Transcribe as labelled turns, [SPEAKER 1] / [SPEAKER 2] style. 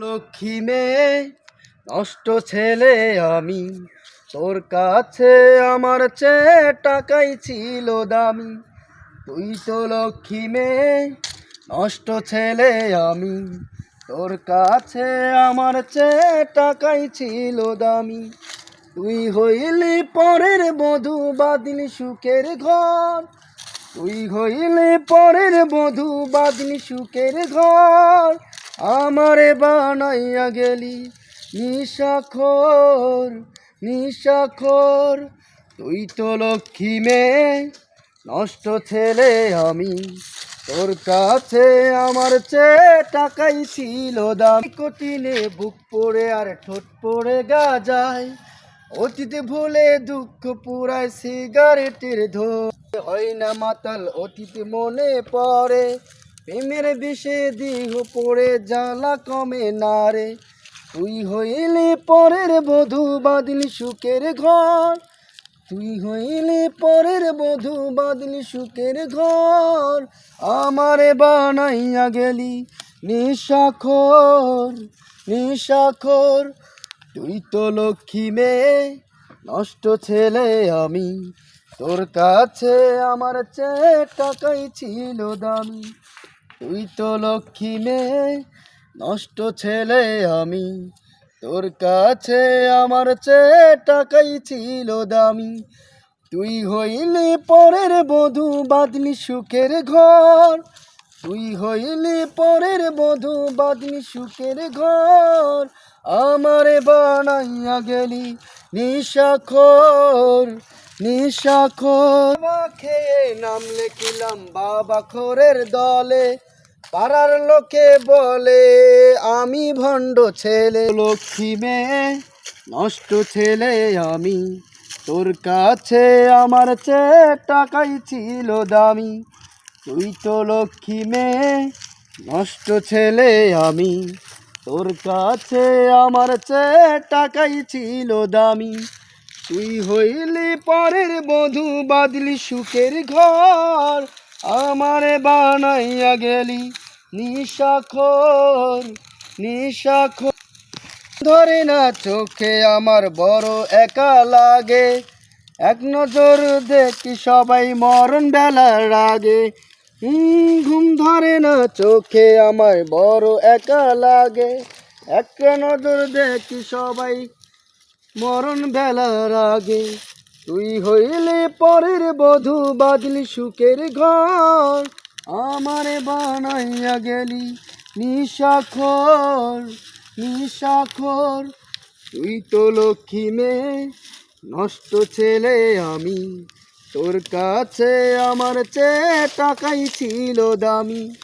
[SPEAKER 1] লক্ষ্মী মেয়ে নষ্ট ছেলে আমি। তোর কাছে আমার চেয়ে টাকাই ছিল দামি। তুই তো লক্ষ্মী মেয়ে, নষ্ট ছেলে আমি। তোর কাছে আমার চেয়ে টাকাই ছিল দামি। তুই হইলি পরের বধূ, বাদিনী সুখের ঘর। তুই হইলি পরের বধূ, বাদিনী সুখের ঘর। আমারে বানাইয়া গেলি নিশাখর নিশাখর। তুই তো লক্ষ্মী মেয়ে, নষ্ট ছেলে আমি। তোর কাছে আমার চেয়ে টাকাই ছিল দাম। কঠিনে বুক পড়ে আর ঠোঁট পড়ে গা যায় অতীত ভুলে দুঃখ পুরায় সিগারেটের ধো হয় না মাতাল, অতীত মনে পড়ে। প্রেমের বিষে দিহ পড়ে, জ্বালা কমে না রে। তুই হইলে পরের বধূ, বাদলি সুখের ঘর। তুই হইলে পরের বধূ, বাদলি সুখের ঘর। আমারে বানাইয়া গেলি নিশাখর নিশাখর। তুই তো লক্ষ্মী মেয়ে, নষ্ট ছেলে আমি। তোর কাছে আমার চেয়ে টাকাই ছিল দামি। তুই তো লক্ষ্মী মেয়ে, নষ্ট ছেলে আমি। তোর কাছে আমার চেয়ে টাকাই ছিল দামি। তুই হইলি পরের বধূ বাদলি সুখের ঘর। তুই হইলি পরের বধূ বাদলি সুখের ঘর। আমারে বানাইয়া গেলি নিশাখর নিশাখর। খেয়ে নাম লেখিলাম বাবা খোরের দলে। পাড়ার লোকে বলে, আমি ভণ্ড ছেলে। লক্ষ্মী মেয়ে, নষ্ট ছেলে আমি। তোর কাছে আমার চেয়ে টাকাই ছিল দামি। তুই তো লক্ষ্মী মেয়ে, নষ্ট ছেলে আমি। তোর কাছে আমার চেয়ে টাকাই ছিল দামি। তুই হইলি পরের বধু, বাদলি সুখের ঘর। আমারে বানাইয়া গেলি। নিশাখর নিশাখর। ধরে না চোখে আমার বড় একা লাগে। এক নজর দেখি সবাই মরণ বেলার আগে। ঘুম ধরে না চোখে আমার বড় একা লাগে। এক নজর দেখি সবাই মরণ বেলার আগে। তুই হইলে পরের বধূ, বাদলি সুখের ঘর। আমারে বানাইয়া গেলি, নিশাখর নিশাখর। তুই তো লক্ষ্মী মেয়ে, নষ্ট ছেলে আমি। তোর কাছে আমার চেয়ে টাকাই ছিল দামি।